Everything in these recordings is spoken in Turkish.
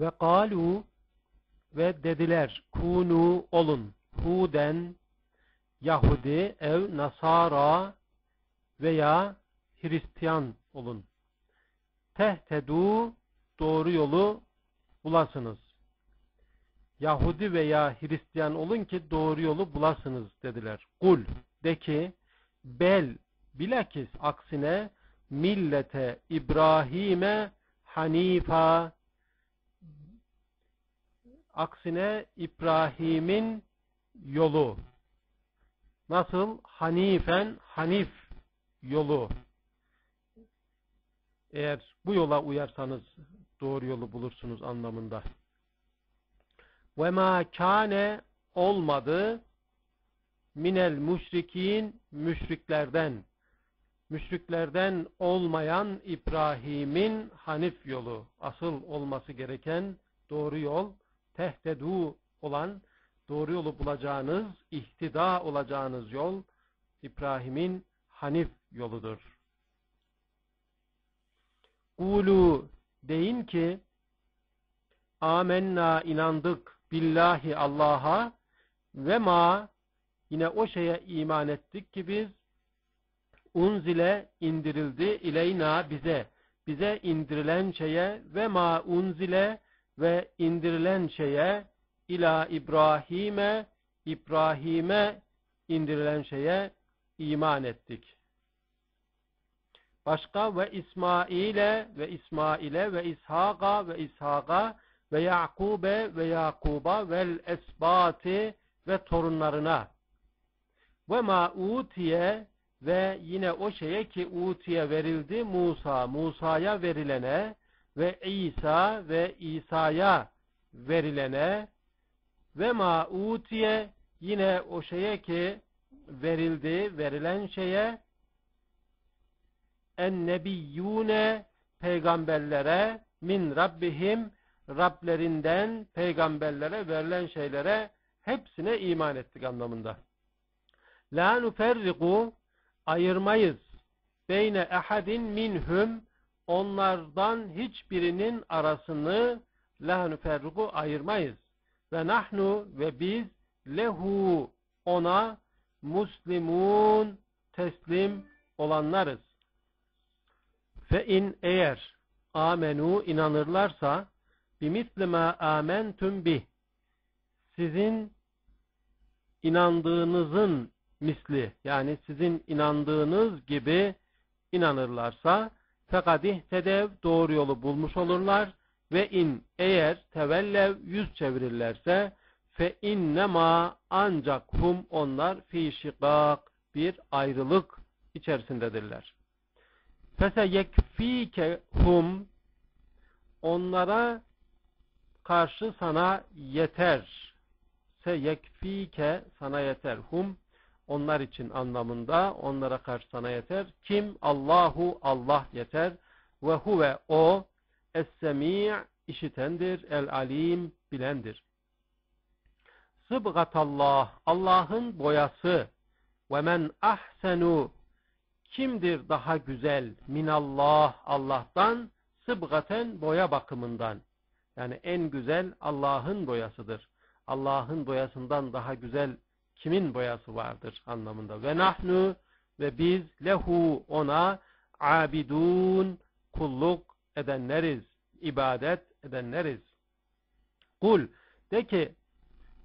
Ve kalu ve dediler kunu olun huden Yahudi ev Nasara veya Hristiyan olun. Tehtedu doğru yolu bulasınız. Yahudi veya Hristiyan olun ki doğru yolu bulasınız dediler. Kul de ki bel bilakis aksine millete İbrahim'e Hanifa aksine İbrahim'in yolu. Nasıl? Hanifen Hanif yolu. Eğer bu yola uyarsanız doğru yolu bulursunuz anlamında. Ve ma kâne olmadı minel müşrikin müşriklerden. Müşriklerden olmayan İbrahim'in Hanif yolu. Asıl olması gereken doğru yol tehtedu olan doğru yolu bulacağınız ihtida olacağınız yol İbrahim'in Hanif yoludur. Kulu deyin ki amenna inandık billahi Allah'a ve ma yine o şeye iman ettik ki biz unzile indirildi ileyna bize bize indirilen şeye ve ma unzile ve indirilen şeye ila İbrahim'e İbrahim'e indirilen şeye iman ettik. Başka ve İsmail'e ve İsmail'e ve İshak'a ve İshak'a ve Yakub'e ve Yakub'a vel esbati ve torunlarına ve ma utiye ve yine o şeye ki utiye verildi Musa, Musa'ya verilene ve İsa ve İsa'ya verilene ve ma utiye yine o şeye ki verildi, verilen şeye en nebiyyune peygamberlere min rabbihim Rablerinden peygamberlere verilen şeylere hepsine iman ettik anlamında. La nuferriku ayırmayız. Beyne ehadin minhum onlardan hiçbirinin arasını la nuferriku ayırmayız. Ve nahnu ve biz lehu ona muslimun teslim olanlarız. Fe in eğer amenu inanırlarsa bimisli ma amentum bih sizin inandığınızın misli yani sizin inandığınız gibi inanırlarsa fekadih tedev doğru yolu bulmuş olurlar ve in eğer tevellev yüz çevirirlerse fe innema ancak hum onlar fi şikak bir ayrılık içerisindedirler. Fese yekfike hum onlara karşı sana yeter. Se yekfike sana yeter. Hum onlar için anlamında onlara karşı sana yeter. Kim? Allahu Allah yeter. Ve huve o es-semi' işitendir, el-alim bilendir. Sıbgatallah Allah'ın boyası ve men ahsenu kimdir daha güzel minallah Allah'tan sıbgaten boya bakımından yani en güzel Allah'ın boyasıdır. Allah'ın boyasından daha güzel kimin boyası vardır anlamında. Ve nahnu ve biz lehu ona abidun kulluk edenleriz, ibadet edenleriz. Kul de ki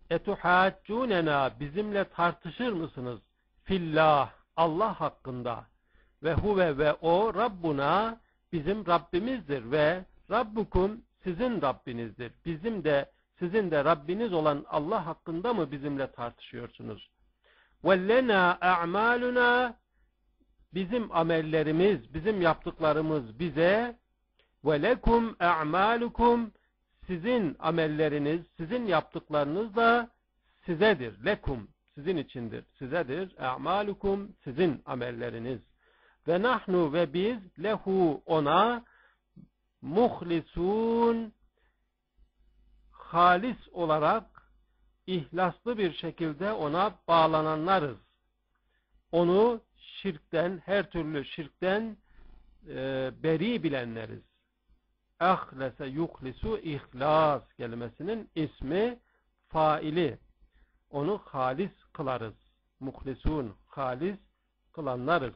etuhaccunena bizimle tartışır mısınız? Fillah Allah hakkında ve huve ve o Rabbuna bizim Rabbimizdir ve Rabbukum sizin Rabbinizdir. Bizim de sizin de Rabbiniz olan Allah hakkında mı bizimle tartışıyorsunuz? وَلَّنَا اَعْمَالُنَا Bizim amellerimiz, bizim yaptıklarımız bize وَلَكُمْ اَعْمَالُكُمْ Sizin amelleriniz, sizin yaptıklarınız da sizedir. Lekum, sizin içindir. Sizedir. اَعْمَالُكُمْ Sizin amelleriniz. Ve nahnu ve biz lehu ona muhlisun halis olarak ihlaslı bir şekilde ona bağlananlarız. Onu şirkten, her türlü şirkten e, beri bilenleriz. Ahlese yuhlisu ihlas kelimesinin ismi faili. Onu halis kılarız. Muhlisun, halis kılanlarız.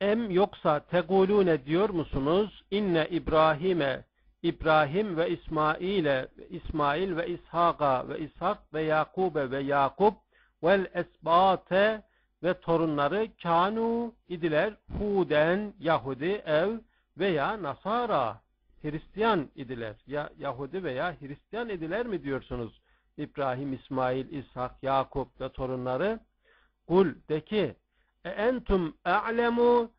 Em yoksa tegulune diyor musunuz? İnne İbrahim'e İbrahim ve İsmail'e İsmail ve İshak'a ve İshak ve Yakub'e ve Yakub vel esbate ve torunları kanu idiler Huden Yahudi ev veya Nasara Hristiyan idiler. Ya Yahudi veya Hristiyan idiler mi diyorsunuz? İbrahim, İsmail, İshak, Yakup ve torunları. Kul de ki e entum a'lemu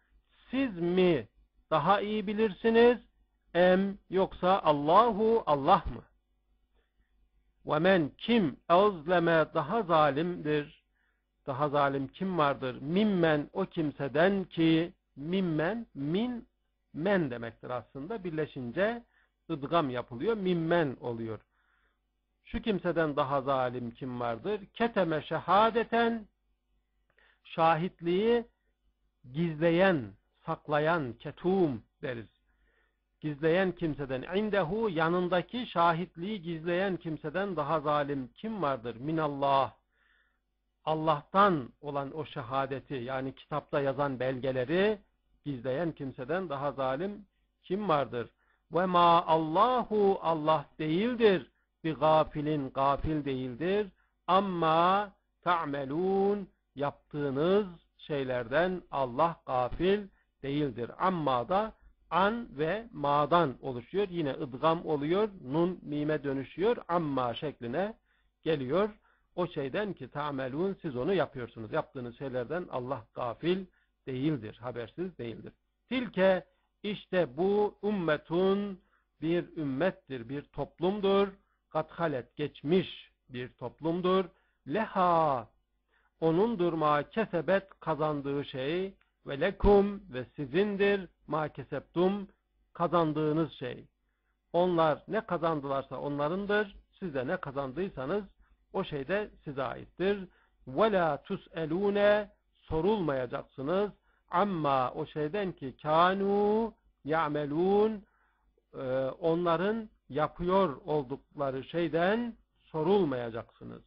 siz mi daha iyi bilirsiniz em yoksa Allahu Allah mı? Ve men kim ezleme daha zalimdir. Daha zalim kim vardır? Mimmen o kimseden ki mimmen min men demektir aslında. Birleşince ıdgam yapılıyor. Mimmen oluyor. Şu kimseden daha zalim kim vardır? Keteme şehadeten şahitliği gizleyen, saklayan, ketum deriz. Gizleyen kimseden, indehu yanındaki şahitliği gizleyen kimseden daha zalim kim vardır? Minallah. Allah'tan olan o şehadeti yani kitapta yazan belgeleri gizleyen kimseden daha zalim kim vardır? Ve ma Allahu Allah değildir. Bir gafilin gafil değildir. Amma ta'melun yaptığınız şeylerden Allah gafil değildir. Amma da an ve ma'dan oluşuyor. Yine ıdgam oluyor. Nun mime dönüşüyor. Amma şekline geliyor. O şeyden ki ta'melun siz onu yapıyorsunuz. Yaptığınız şeylerden Allah gafil değildir. Habersiz değildir. Tilke işte bu ümmetun bir ümmettir, bir toplumdur. Kathalet geçmiş bir toplumdur. Leha onundur ma kesebet kazandığı şey ve lekum ve sizindir ma keseptum kazandığınız şey. Onlar ne kazandılarsa onlarındır. Siz de ne kazandıysanız o şey de size aittir. Ve la tus'elune sorulmayacaksınız. Amma o şeyden ki kanu ya'melun e, onların yapıyor oldukları şeyden sorulmayacaksınız.